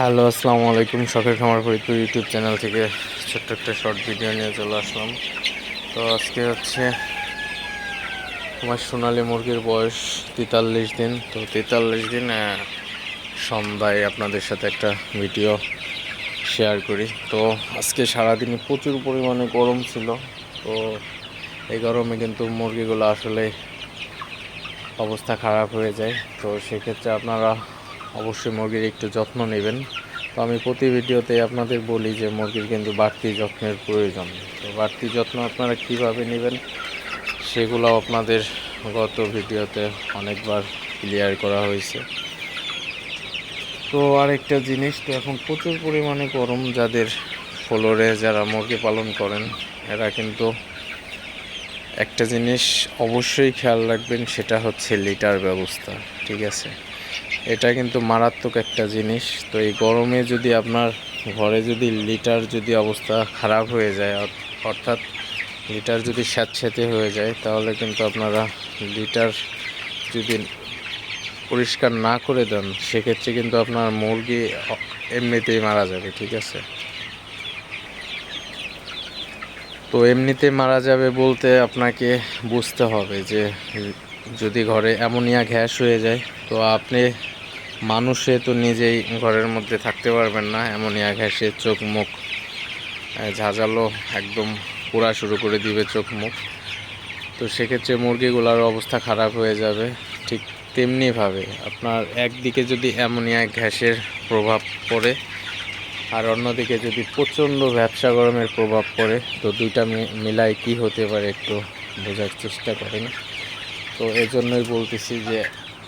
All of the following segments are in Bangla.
হ্যালো, আসসালামু আলাইকুম। শখের খামার ফরিদপুর ইউটিউব চ্যানেল থেকে ছোট্ট একটা শর্ট ভিডিও নিয়ে চলে আসলাম। তো আজকে হচ্ছে আমার সোনালী মুরগির বয়স তেতাল্লিশ দিন। তো তেতাল্লিশ দিন সন্ধ্যায় আপনাদের সাথে একটা ভিডিও শেয়ার করি। তো আজকে সারাদিনে প্রচুর পরিমাণে গরম ছিল। তো এই গরমে কিন্তু মুরগিগুলো আসলে অবস্থা খারাপ হয়ে যায়। তো সেক্ষেত্রে আপনারা অবশ্যই মুরগির একটু যত্ন নেবেন। তো আমি প্রতি ভিডিওতে আপনাদের বলি যে মুরগির কিন্তু বাড়তি যত্নের প্রয়োজন। তো বাড়তি যত্ন আপনারা কীভাবে নেবেন সেগুলো আপনাদের গত ভিডিওতে অনেকবার ক্লিয়ার করা হয়েছে। তো আরেকটা জিনিস, তো এখন প্রচুর পরিমাণে গরম যাদের ফ্লোরে যারা মুরগি পালন করেন, এরা কিন্তু একটা জিনিস অবশ্যই খেয়াল রাখবেন, সেটা হচ্ছে লিটার ব্যবস্থা, ঠিক আছে? এটা কিন্তু মারাত্মক একটা জিনিস। তো এই গরমে যদি আপনার ঘরে যদি লিটার যদি অবস্থা খারাপ হয়ে যায় অর্থাৎ লিটার যদি স্যাঁতস্যাঁতে হয়ে যায়, তাহলে কিন্তু আপনারা লিটার যদি পরিষ্কার না করে দেন, সেক্ষেত্রে কিন্তু আপনার মুরগি এমনিতেই মারা যাবে, ঠিক আছে? তো এমনিতে মারা যাবে বলতে আপনাকে বুঝতে হবে যে যদি ঘরে অ্যামোনিয়া গ্যাস হয়ে যায়, তো আপনি মানুষে তো নিজেই ঘরের মধ্যে থাকতে পারবেন না অ্যামোনিয়া গ্যাসে চোখ মুখ ঝাঁঝালো, একদম পোড়া শুরু করে দিবে চোখ মুখ। তো সেক্ষেত্রে মুরগিগুলোর অবস্থা খারাপ হয়ে যাবে, ঠিক তেমনিভাবে আপনার একদিকে যদি অ্যামোনিয়া গ্যাসের প্রভাব পড়ে, আর অন্যদিকে যদি প্রচণ্ড ব্যবসা গরমের প্রভাব পড়ে, তো দুইটা মিলায় কি হতে পারে একটু বোঝার চেষ্টা করেন। তো এজন্যই বলতেছি যে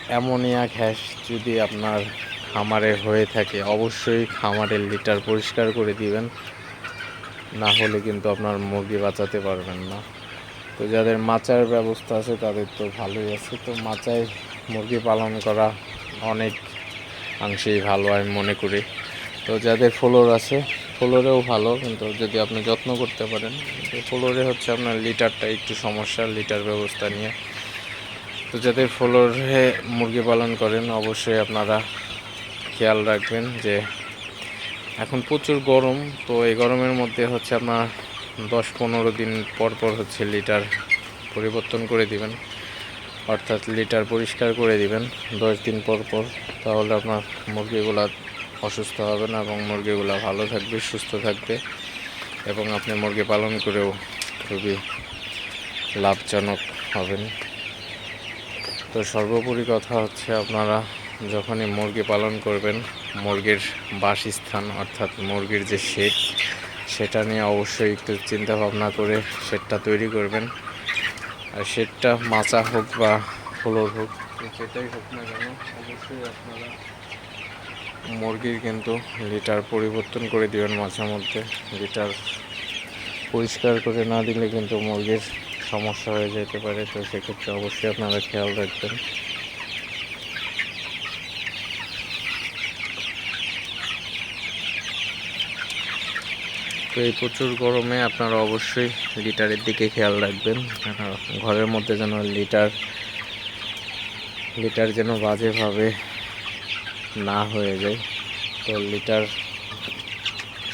অ্যামোনিয়া গ্যাস যদি আপনার খামারে হয়ে থাকে, অবশ্যই খামারের লিটার পরিষ্কার করে দিবেন। না হলে কিন্তু আপনার মুরগি বাঁচাতে পারবেন না। তো যাদের মাচার ব্যবস্থা আছে, তাদের তো ভালোই আছে। তো মাচায় মুরগি পালন করা অনেক অংশেই ভালো, আমি মনে করি। তো যাদের ফ্লোর আছে, ফ্লোরেও ভালো, কিন্তু যদি আপনি যত্ন করতে পারেন ফ্লোরে হচ্ছে আপনার লিটারটা একটু সমস্যা, লিটার ব্যবস্থা নিয়ে। তো যাদের ফ্লোরে মুরগি পালন করেন, অবশ্যই আপনারা খেয়াল রাখবেন যে এখন প্রচুর গরম। তো এই গরমের মধ্যে হচ্ছে আপনার দশ পনেরো দিন পর পর হচ্ছে লিটার পরিবর্তন করে দিবেন। অর্থাৎ লিটার পরিষ্কার করে দিবেন দশ দিন পর পর। তাহলে আপনার মুরগিগুলা অসুস্থ হবে না এবং মুরগিগুলা ভালো থাকবে, সুস্থ থাকবে এবং আপনি মুরগি পালন করেও খুবই লাভজনক হবেন। তো সর্বোপরি কথা হচ্ছে আপনারা যখনই মুরগি পালন করবেন, মুরগির বাসস্থান অর্থাৎ মুরগির যে শেড, সেটা নিয়ে অবশ্যই একটু চিন্তা ভাবনা করে শেডটা তৈরি করবেন। আর শেডটা মাচা হোক বা ফ্লোর হোক তো যেটাই হোক না কেন, অবশ্যই আপনারা মুরগির কিন্তু লিটার পরিবর্তন করে দিবেন মাঝে মধ্যে। লিটার পরিষ্কার করে না দিলে কিন্তু মুরগির সমস্যা হয়ে যেতে পারে, তো সেক্ষেত্রে অবশ্যই আপনারা খেয়াল রাখবেন। তো এই প্রচুর গরমে আপনারা অবশ্যই লিটারের দিকে খেয়াল রাখবেন ঘরের মধ্যে যেন লিটার লিটার যেন বাজেভাবে না হয়ে যায়, তো লিটার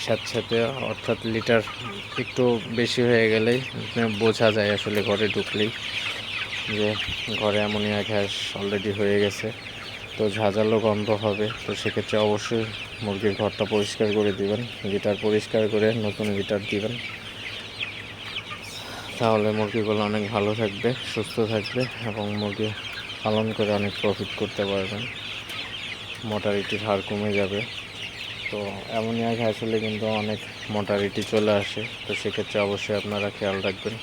স্যাঁতস্যাঁতে অর্থাৎ লিটার একটু বেশি হয়ে গেলেই বোঝা যায় আসলে ঘরে ঢুকলেই যে ঘরে অ্যামোনিয়া গ্যাস অলরেডি হয়ে গেছে, তো ঝাঁঝালো গন্ধ হবে, তো সেক্ষেত্রে অবশ্যই মুরগির ঘরটা পরিষ্কার করে দিবেন লিটার পরিষ্কার করে নতুন লিটার দিবেন। তাহলে মুরগিগুলো অনেক ভালো থাকবে, সুস্থ থাকবে এবং মুরগি পালন করে অনেক প্রফিট করতে পারবেন। মোটারিটির হার কমে যাবে। তো অ্যামোনিয়া হলে কিন্তু অনেক মোটারিটি চলে আসে। তো সেক্ষেত্রে অবশ্যই আপনারা খেয়াল রাখবেন।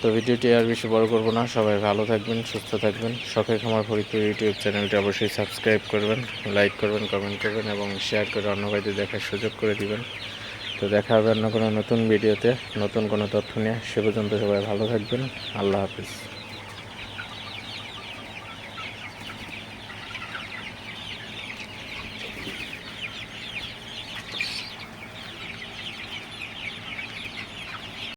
তো ভিডিওটি আর বেশি বড় করব না। সবাই ভালো থাকবেন, সুস্থ থাকবেন। শখের খামার ফরিদপুর ইউটিউব চ্যানেলটি অবশ্যই সাবস্ক্রাইব করবেন, লাইক করবেন কমেন্ট করবেন এবং শেয়ার করে অন্য ভাইদের দেখার সুযোগ করে দিবেন। তো দেখা হবে অন্য কোনো নতুন ভিডিওতে। নতুন কোনো তথ্য নিয়ে সে পর্যন্ত সবাই ভালো থাকবেন। আল্লাহ হাফিজ।